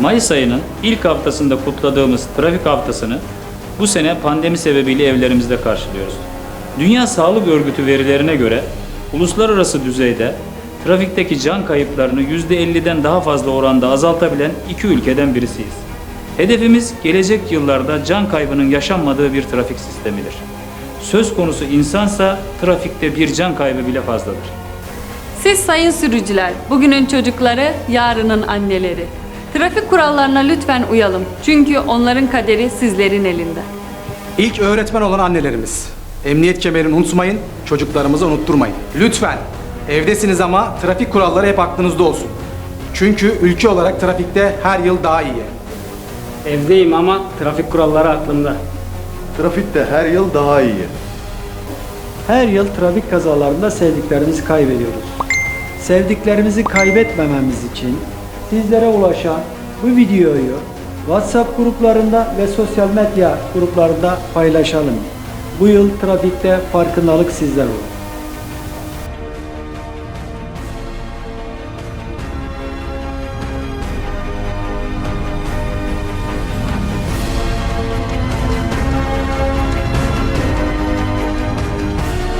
Mayıs ayının ilk haftasında kutladığımız trafik haftasını bu sene pandemi sebebiyle evlerimizde karşılıyoruz. Dünya Sağlık Örgütü verilerine göre uluslararası düzeyde trafikteki can kayıplarını %50'den daha fazla oranda azaltabilen iki ülkeden birisiyiz. Hedefimiz gelecek yıllarda can kaybının yaşanmadığı bir trafik sistemidir. Söz konusu insansa trafikte bir can kaybı bile fazladır. Siz sayın sürücüler, bugünün çocukları, yarının anneleri. Trafik kurallarına lütfen uyalım. Çünkü onların kaderi sizlerin elinde. İlk öğretmen olan annelerimiz. Emniyet kemerini unutmayın, çocuklarımızı unutturmayın. Lütfen. Evdesiniz ama trafik kuralları hep aklınızda olsun. Çünkü ülke olarak trafikte her yıl daha iyi. Evdeyim ama trafik kuralları aklımda. Trafikte her yıl daha iyi. Her yıl trafik kazalarında sevdiklerimizi kaybediyoruz. Sevdiklerimizi kaybetmememiz için sizlere ulaşan bu videoyu WhatsApp gruplarında ve sosyal medya gruplarında paylaşalım. Bu yıl trafikte farkındalık sizler olur.